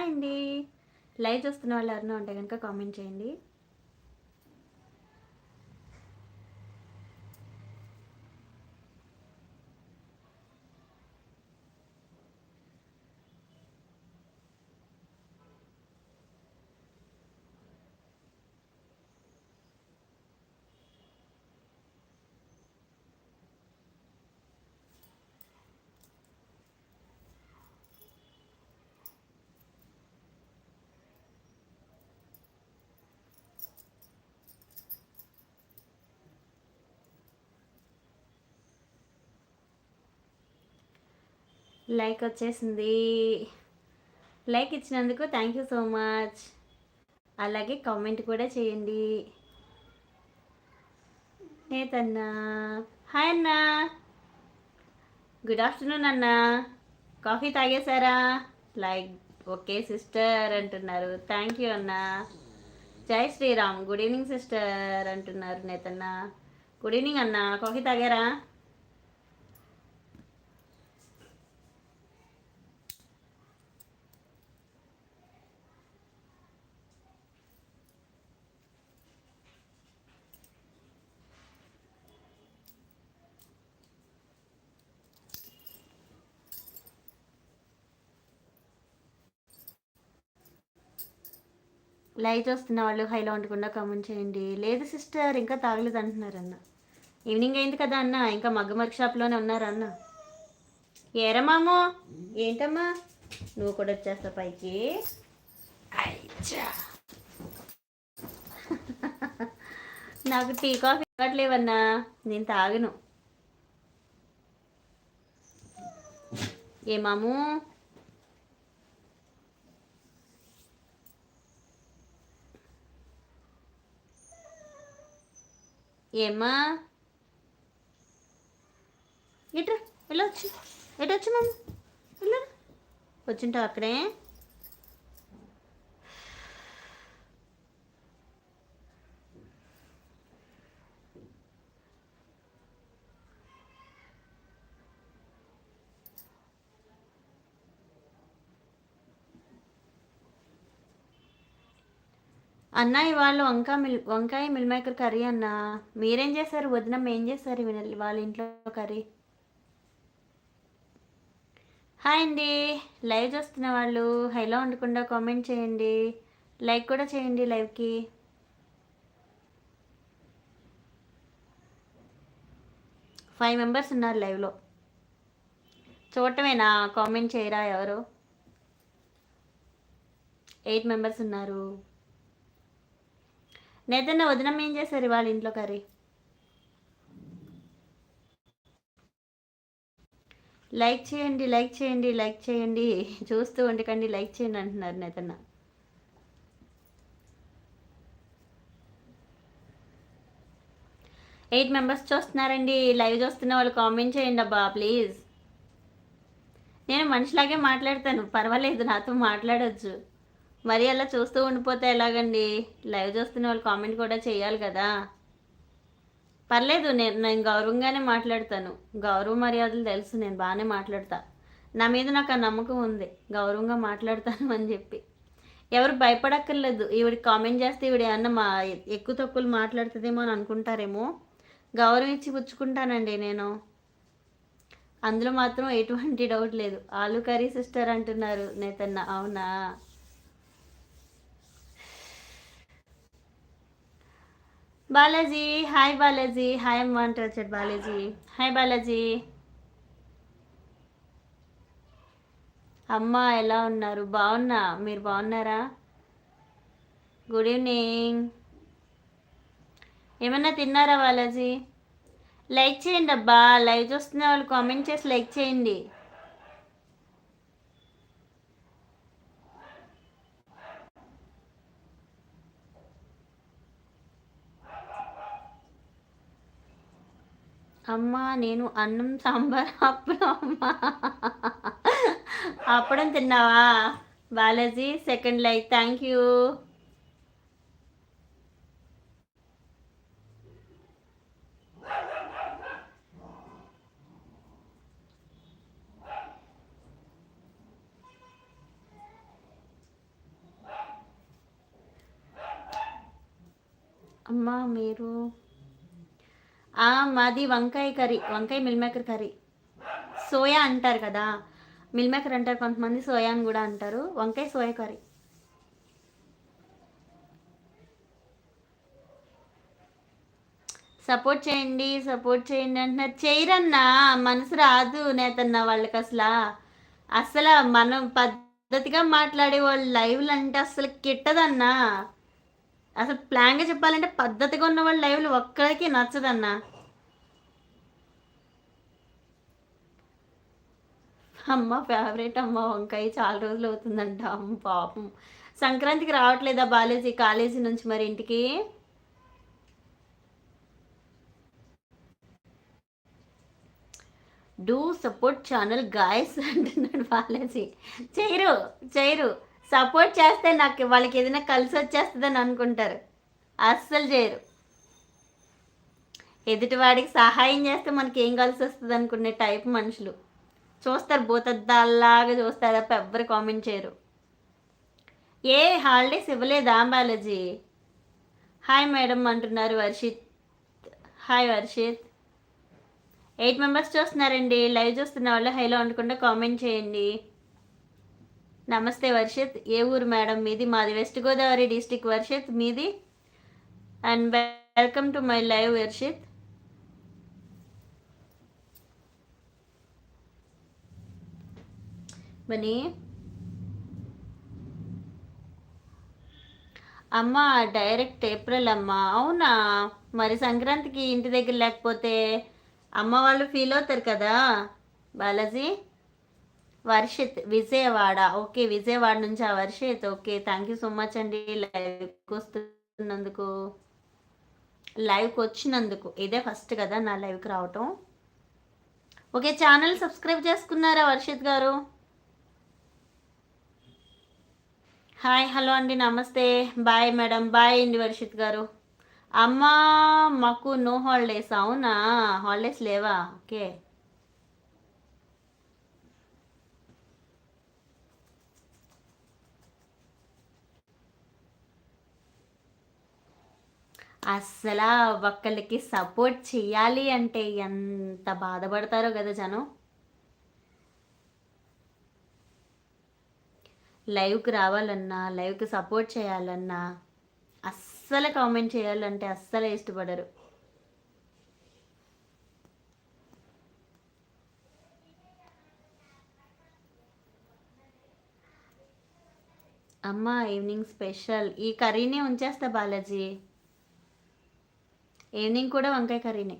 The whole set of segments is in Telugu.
హాయ్ అండి లైవ్ చూస్తున్న వాళ్ళు ఎవరైనా ఉంటే కనుక కామెంట్ చేయండి. లైక్ వచ్చేసింది. లైక్ ఇచ్చినందుకు థ్యాంక్ యూ సో మచ్. అలాగే కామెంట్ కూడా చేయండి. నేతన్నా. హాయ్ అన్నా. గుడ్ ఆఫ్టర్నూన్ అన్న. కాఫీ తాగేశారా? లైక్ ఓకే సిస్టర్ అంటున్నారు. థ్యాంక్ యూ అన్న. జై శ్రీరామ్. గుడ్ ఈవినింగ్ సిస్టర్ అంటున్నారు నేతన్న. గుడ్ ఈవినింగ్ అన్న. కాఫీ తాగారా? లైవ్ చూస్తున్న వాళ్ళు హైలో ఉండకుండా కామెంట్ చేయండి. లేదు సిస్టర్ ఇంకా తాగలేదు అంటున్నారు అన్న. ఈవినింగ్ అయింది కదా అన్న ఇంకా మగ్గ వర్క్ షాప్లోనే ఉన్నారు అన్న. ఏరా ఏంటమ్మా? నువ్వు కూడా వచ్చేస్తా పైకి? అయ్యా! నాకు టీ కాఫీ ఇవ్వట్లేవన్నా. నేను తాగను. ఏ మాము? ఏమ్మా? ఇట్రా వెళ్ళొచ్చు. ఎటు వచ్చి మామ? వెళ్ళరా? వచ్చింటావు అక్కడే? అన్నయ్య వాళ్ళు వంకాయ మిల్ వంకాయ మిల్మేకర్ కర్రీ అన్న మీరేం చేశారు? వదినమ్మ ఏం చేశారు? వాళ్ళ ఇంట్లో కర్రీ. హాయ్ అండి. లైవ్ చూస్తున్న వాళ్ళు హైలో ఉండకుండా కామెంట్ చేయండి. లైక్ కూడా చేయండి లైవ్కి. ఫైవ్ మెంబర్స్ ఉన్నారు లైవ్లో. చూడటమేనా? కామెంట్ చేయరా ఎవరు? ఎయిట్ మెంబర్స్ ఉన్నారు. నేతన్న వదినం ఏం చేశారు ఇవాళ ఇంట్లో కర్రీ? లైక్ చేయండి లైక్ చేయండి లైక్ చేయండి. చూస్తూ ఉండకండి లైక్ చేయండి అంటున్నారు నేతన్న ఎయిట్ మెంబర్స్ చూస్తున్నారండి. లైవ్ చూస్తున్న వాళ్ళు కామెంట్ చేయండి అబ్బా ప్లీజ్. నేను మనిషిలాగే మాట్లాడతాను. పర్వాలేదు నాతో మాట్లాడొచ్చు. మరి అలా చూస్తూ ఉండిపోతే ఎలాగండి? లైవ్ చూస్తున్న వాళ్ళు కామెంట్ కూడా చేయాలి కదా. పర్లేదు నేను నేను గౌరవంగానే మాట్లాడతాను. గౌరవ మర్యాదలు తెలుసు నేను బాగానే మాట్లాడతా. నా మీద నాకు ఆ నమ్మకం ఉంది. గౌరవంగా మాట్లాడతాను అని చెప్పి. ఎవరు భయపడక్కర్లేదు. ఈవిడ కామెంట్ చేస్తే ఈవిడ ఏమన్నా మా ఎక్కువ తక్కువలు మాట్లాడుతుందేమో అని అనుకుంటారేమో. గౌరవం ఇచ్చి పుచ్చుకుంటానండి నేను. అందులో మాత్రం ఎటువంటి డౌట్ లేదు. ఆలు కర్రీ సిస్టర్ అంటున్నారు నేతన్న అవునా? బాలాజీ హాయ్ బాలాజీ హాయ్ అమ్మ అంటారు వచ్చాడు బాలాజీ. హాయ్ బాలాజీ. అమ్మ ఎలా ఉన్నారు? బాగున్నా? మీరు బాగున్నారా? గుడ్ ఈవినింగ్ ఏమన్నా తిన్నారా బాలాజీ? లైక్ చేయండి అబ్బా. లైవ్ చూస్తున్న వాళ్ళు కామెంట్ చేసి లైక్ చేయండి. అమ్మ నేను అన్నం సాంబార్ అప్పుడు అమ్మ. అప్పుడం తిన్నావా? Balaji second like thank you. అమ్మ మీరు మాది వంకాయ కర్రీ వంకాయ మిల్ మేకర్ కర్రీ. సోయా అంటారు కదా మిల్మేకర్ అంటారు కొంతమంది సోయా అని కూడా అంటారు. వంకాయ సోయా కర్రీ. సపోర్ట్ చేయండి సపోర్ట్ చేయండి అంటున్నారు. చేయరన్నా మనసు రాదు నేతన్న వాళ్ళకి అసలు. అసలు మనం పద్ధతిగా మాట్లాడే వాళ్ళు లైవ్లు అంటే అసలు కిట్టదన్నా. అసలు ప్లాన్గా చెప్పాలంటే పద్ధతిగా ఉన్న వాళ్ళ లైవ్లు ఒక్కడికి నచ్చదన్నా. అమ్మ ఫేవరెట్ అమ్మ వంకాయ చాలా రోజులు అవుతుందంట. అమ్మ పాపం. సంక్రాంతికి రావట్లేదా బాలేజీ కాలేజీ నుంచి మరి ఇంటికి? డూ సపోర్ట్ ఛానల్ గాయస్ అంటున్నాడు బాలాజీ. చేయరు చేయరు. సపోర్ట్ చేస్తే నాకు వాళ్ళకి ఏదైనా కలిసి వచ్చేస్తుందని అనుకుంటారు. అస్సలు చేయరు. ఎదుటివాడికి సహాయం చేస్తే మనకి ఏం కలిసి వస్తుంది అనుకునే టైప్ మనుషులు. చూస్తారు భూతద్దాల్లాగా చూస్తారు తప్ప ఎవ్వరు కామెంట్ చేయరు. ఏ హాలిడేస్ ఇవ్వలేదా బాలాజీ? హాయ్ మేడం అంటున్నారు Varshith hi Varshith eight members చూస్తున్నారండి. లైవ్ చూస్తున్న వాళ్ళు హైలో అనుకుంటే కామెంట్ చేయండి. నమస్తే వర్షిత్ ఏ ఊరు మేడం మీది? మాది వెస్ట్ గోదావరి డిస్టిక్ వర్షిత్ మీది. And welcome to my live Varshith money అమ్మ డైరెక్ట్ ఏప్రిల్ అమ్మ. అవునా? మరి సంక్రాంతికి ఇంటి దగ్గర లేకపోతే అమ్మ వాళ్ళు ఫీల్ అవుతారు కదా? బాలాజీ? వర్షిత్ విజయవాడ. ఓకే విజయవాడ నుంచి ఆ Varshith. Okay thank you so much అండి లైవ్కి వస్తున్నందుకు. లైవ్కి వచ్చినందుకు. ఇదే ఫస్ట్ కదా నా లైవ్కి రావటం. ఓకే ఛానల్ సబ్స్క్రైబ్ చేసుకున్నారా వర్షిత్ గారు? హాయ్ హలో అండి నమస్తే. బాయ్ మేడం బాయ్ అండి వర్షిత్ గారు. అమ్మా మాకు నో హాలిడేస్ అవునా? హాలిడేస్ లేవా? ఓకే. అస్సలు ఒక్కళ్ళకి సపోర్ట్ చేయాలి అంటే ఎంత బాధపడతారో కదా జనం. లైవ్కి రావాలన్నా లైవ్కి సపోర్ట్ చేయాలన్నా అస్సలు కామెంట్ చేయాలంటే అస్సలు ఇష్టపడరు. అమ్మ ఈవినింగ్ స్పెషల్. ఈ కర్రీనే ఉంచేస్తా బాలాజీ. ఈవినింగ్ కూడా వంకాయ కర్రీనే.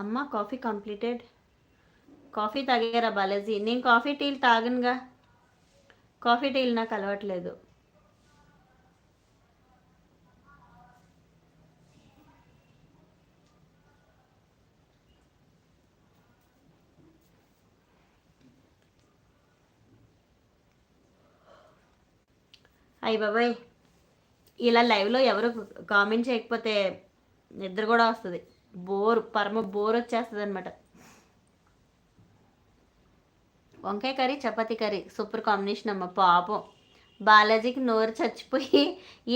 అమ్మ కాఫీ కంప్లీటెడ్. కాఫీ తాగారా బాలాజీ? నేను కాఫీ టీలు తాగనుగా. కాఫీ టీలు నాకు అలవాట్లేదు. అయ్యి బాబాయ్ ఇలా లైవ్లో ఎవరు కామెంట్ చేయకపోతే నిద్ర కూడా వస్తుంది. బోర్ పరమ బోర్ వచ్చేస్తుంది అనమాట వంకాయ curry chapati curry super combination అమ్మ పాపం. బాలాజీకి నోరు చచ్చిపోయి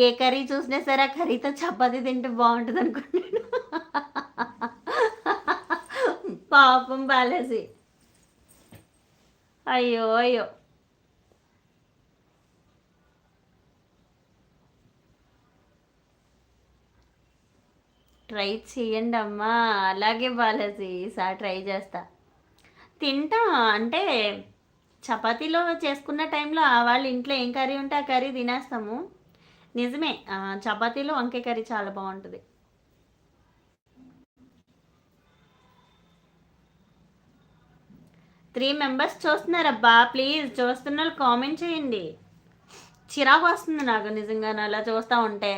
ఏ కర్రీ చూసినా సరే ఆ కర్రీతో చపాతీ తింటే బాగుంటుంది అనుకున్నాను పాపం బాలాజీ. అయ్యో అయ్యో. ట్రై చేయండి అమ్మా అలాగే బాలాజీ ఈసారి ట్రై చేస్తా. తింటా అంటే చపాతీలో చేసుకున్న టైంలో వాళ్ళ ఇంట్లో ఏం కర్రీ ఉంటే ఆ కర్రీ తినేస్తాము. నిజమే చపాతీలో వంకాయ కర్రీ చాలా బాగుంటుంది. త్రీ మెంబర్స్ చూస్తున్నారబ్బా ప్లీజ్ చూస్తున్న వాళ్ళు కామెంట్ చేయండి. చిరాకు వస్తుంది నాకు నిజంగా అలా చూస్తూ ఉంటే.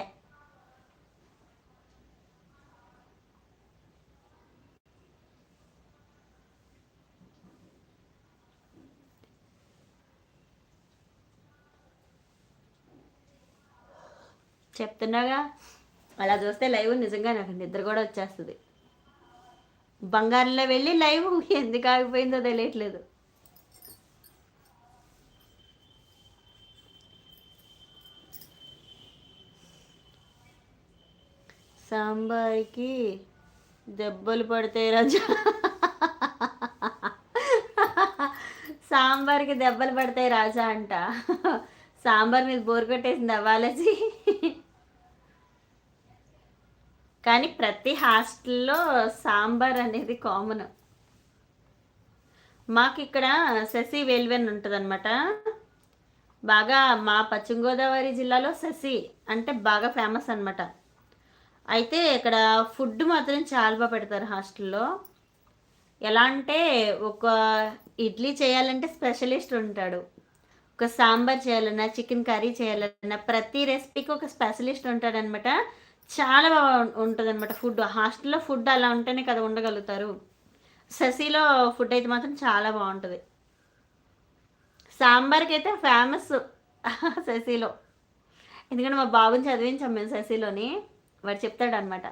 చెప్తున్నాగా? అలా చూస్తే లైవ్ నిజంగా నాకు నిద్ర కూడా వచ్చేస్తుంది. బంగారంలో వెళ్ళి లైవ్ ఎందుకు ఆగిపోయిందో తెలియట్లేదు. సాంబార్కి దెబ్బలు పడతాయి రాజా. సాంబార్కి దెబ్బలు పడతాయి రాజా అంట. సాంబార్ మీద బోర్ కొట్టేసింది అవ్వాలజీ కానీ ప్రతి హాస్టల్లో సాంబార్ అనేది కామన్. మాకు ఇక్కడ శశి వెల్వెన్ ఉంటుంది అనమాట బాగా మా పశ్చిమ గోదావరి జిల్లాలో శశి అంటే బాగా ఫేమస్ అనమాట అయితే ఇక్కడ ఫుడ్ మాత్రం చాలా బాగా పెడతారు హాస్టల్లో. ఎలా అంటే ఒక ఇడ్లీ చేయాలంటే స్పెషలిస్ట్ ఉంటాడు. ఒక సాంబార్ చేయాలన్నా చికెన్ కర్రీ చేయాలన్నా ప్రతి రెసిపీకి ఒక స్పెషలిస్ట్ ఉంటాడనమాట చాలా బాగా ఉంటుంది అనమాట ఫుడ్. హాస్టల్లో ఫుడ్ అలా ఉంటేనే కదా ఉండగలుగుతారు. శశిలో ఫుడ్ అయితే మాత్రం చాలా బాగుంటుంది. సాంబార్కి అయితే ఫేమస్ శశిలో ఎందుకంటే మా బాబుని చదివించాం మేము శశిలోని వాడు చెప్తాడు అనమాట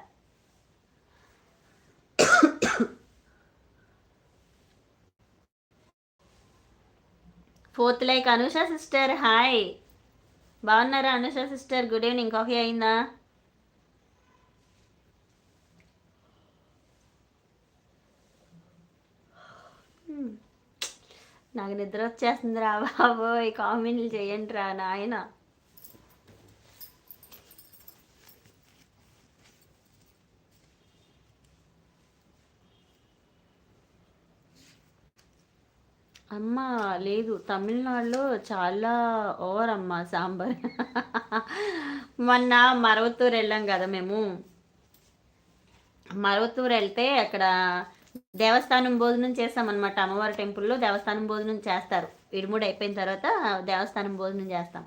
fourth like Anusha sister hi. బాగున్నారా Anusha sister? Good evening. Coffee అయిందా? నాకు నిద్ర వచ్చేస్తుంది రా బాబు ఈ కామెంట్లు చేయండి రా నాయన. అమ్మ లేదు. తమిళనాడులో చాలా ఓవర్ అమ్మ సాంబార్. మొన్న మరవతూరు వెళ్ళాం కదా మేము. మరవతూరు వెళ్తే అక్కడ దేవస్థానం భోజనం చేస్తామన్నమాట. అమ్మవారి టెంపుల్లో దేవస్థానం భోజనం చేస్తారు. ఇరుముడు అయిపోయిన తర్వాత దేవస్థానం భోజనం చేస్తాం.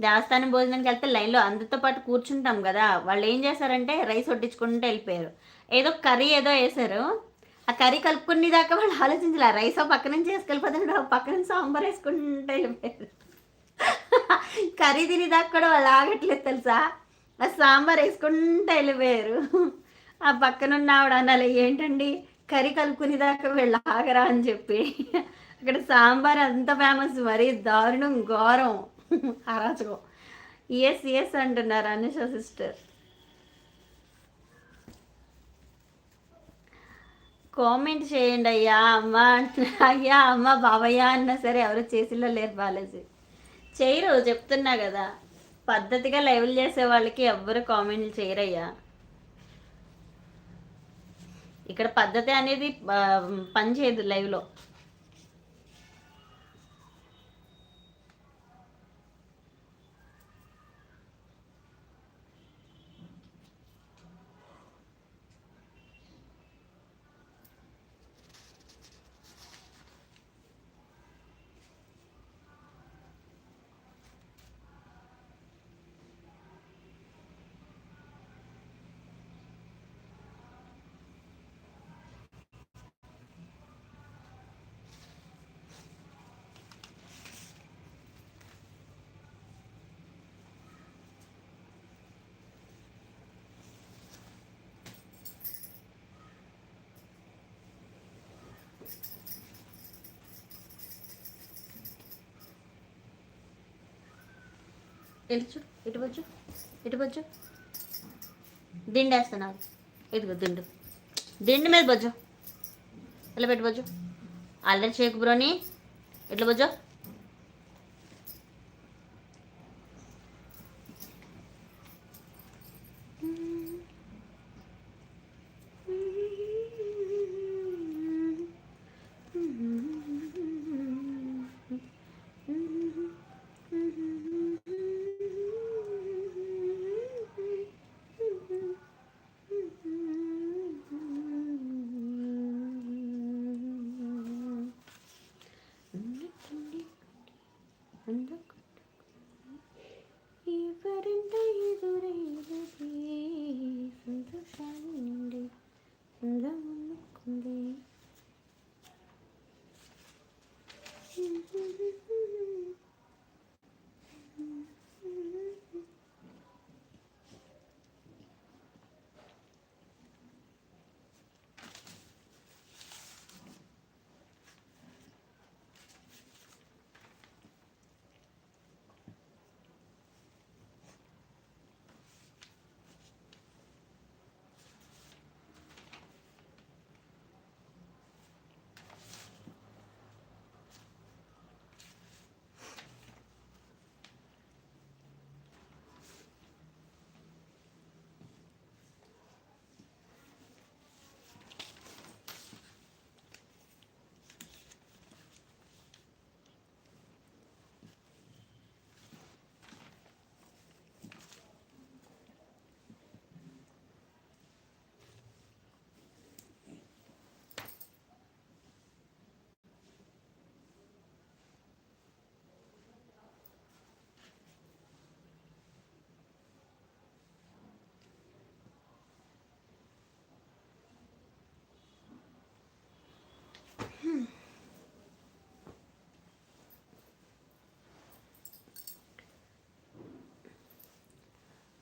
దేవస్థానం భోజనానికి వెళ్తే లైన్లో అందరితో పాటు కూర్చుంటాం కదా. వాళ్ళు ఏం చేశారంటే రైస్ వడ్డించుకుంటూ వెళ్ళిపోయారు. ఏదో కర్రీ ఏదో వేశారు. ఆ కర్రీ కలుపుకునే దాకా వాళ్ళు ఆలోచించాలి. రైస్ పక్క నుంచి వేసుకెళ్ళిపోతాడు. పక్క నుంచి సాంబార్ వేసుకుంటే వెళ్ళిపోయారు. కర్రీ తినేదాకా కూడా వాళ్ళు ఆగట్లేదు తెలుసా? ఆ సాంబార్ వేసుకుంటూ వెళ్ళిపోయారు. ఆ పక్కనున్న ఆవిడ అనాలి ఏంటండి? కర్రీ కలుపుకునే దాకా వీళ్ళు ఆగరా అని చెప్పి. అక్కడ సాంబార్ అంత ఫేమస్ మరి దారుణం ఘోరం. అరాచకం. ఎస్ ఎస్ అంటున్నారు అనుష సిస్టర్ కామెంట్ చేయండి అయ్యా అమ్మ అయ్యా అమ్మ బాబయ్య అన్నా సరే ఎవరు చేసిలో లేరు బాలేజీ. చేయరు చెప్తున్నా కదా పద్ధతిగా లైవ్లు చేసే వాళ్ళకి ఎవ్వరు కామెంట్లు చేయరయ్యా. ఇక్కడ పద్ధతి అనేది పనిచేయదు లైవ్లో. తెలుసు చూడు ఇటు బొచ్చు ఇటు బొచ్చు దిండు వేస్తున్నావు ఇదిగో దిండు. దిండు మీద బొజ్జు ఇలా పెట్టి బొజ్జు అల్లరి చేయకు బ్రోని. ఎట్లా బొజ్జు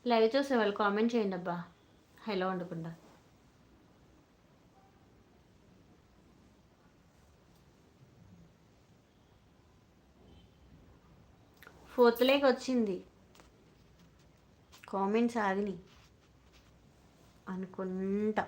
లైవ్ చూసే వాళ్ళు కామెంట్ చేయండి అబ్బా. హలో ఉండకుండా. ఫోర్త్ లేక్ వచ్చింది. కామెంట్స్ ఆగిని అనుకుంటా.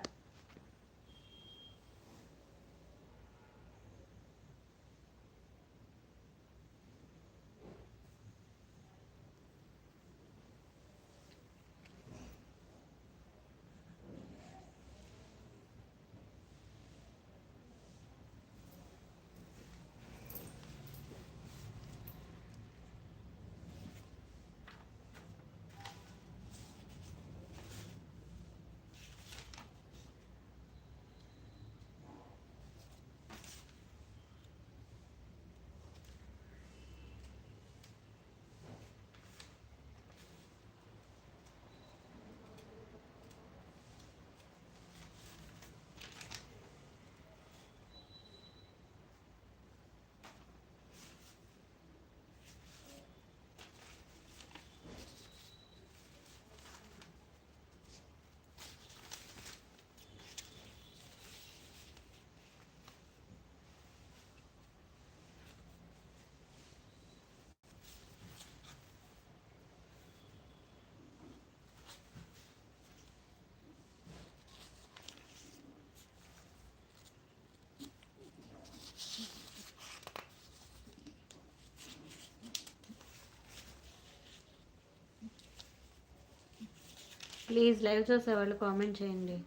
ప్లీజ్ లైవ్ చూసే వాళ్ళు కామెంట్ చేయండి.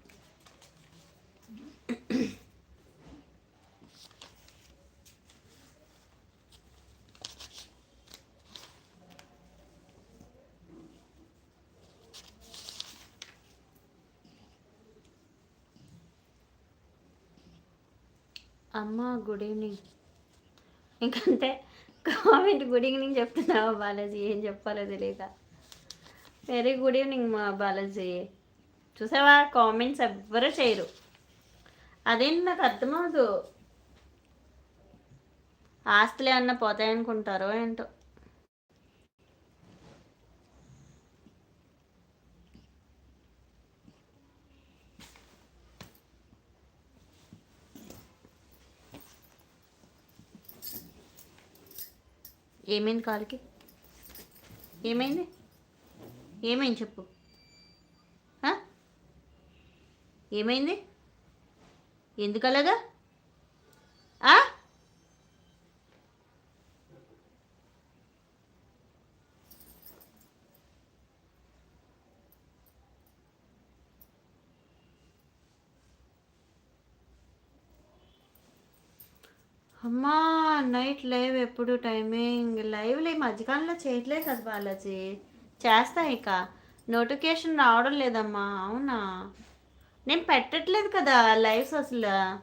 అమ్మ గుడ్ ఈవినింగ్ ఇంకంతే. కామెంట్ గుడ్ ఈవినింగ్ చెప్తున్నావా బాలాజీ? ఏం చెప్పాలో తెలియక వెరీ గుడ్ ఈవినింగ్ మా బాలాజీ. చూసావా? కామెంట్స్ ఎవ్వరూ చేయరు. అదేంటి నాకు అర్థమవుదు. ఆస్తులు ఏమన్నా పోతాయనుకుంటారో ఏంటో. ఏమైంది కాలుకి? ఏమైంది? ఏమైంది చెప్పు. ఏమైంది? ఎందుకు అలాగా ఆ? అమ్మా నైట్ లైవ్ ఎప్పుడు టైమింగ్? లైవ్లు ఈ మధ్యకాలంలో చేయట్లేదు కదా బాలాజీ. చేస్తా ఇక. నోటిఫికేషన్ రావడం లేదమ్మా అవునా? నేను పెట్టట్లేదు కదా లైవ్స్ అసలు.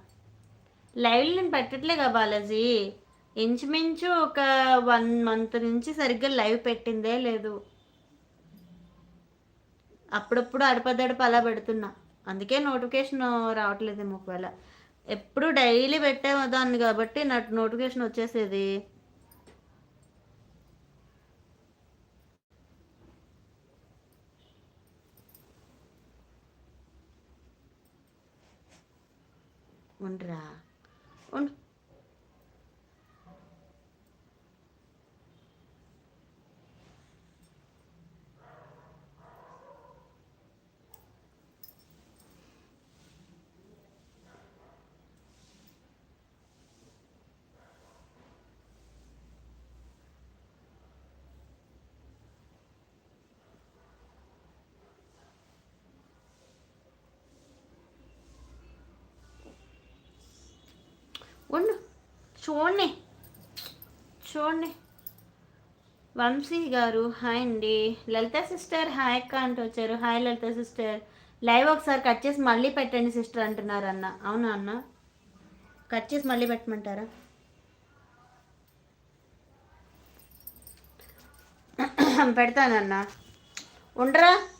లైవ్లు నేను పెట్టట్లే కదా బాలాజీ. ఇంచుమించు ఒక వన్ మంత్ నుంచి సరిగ్గా లైవ్ పెట్టిందే లేదు. అప్పుడప్పుడు అడపదడప అలా పెడుతున్నా. అందుకే నోటిఫికేషన్ రావట్లేదు ఒకవేళ. ఎప్పుడు డైలీ పెట్టేదాన్ని కాబట్టి నాకు నోటిఫికేషన్ వచ్చేసేది. ఉండరా ఉండు ఉండు. చూడండి. చూడండి. వంశీ గారు హాయ్ అండి. లలిత సిస్టర్ హాయ్ అక్క అంటూ వచ్చారు. Hi Lalitha sister. లైవ్ ఒకసారి కట్ చేసి మళ్ళీ పెట్టండి సిస్టర్ అంటున్నారు అన్న. అవునా అన్న? కట్ చేసి మళ్ళీ పెట్టమంటారా? పెడతానన్నా. ఉండరా?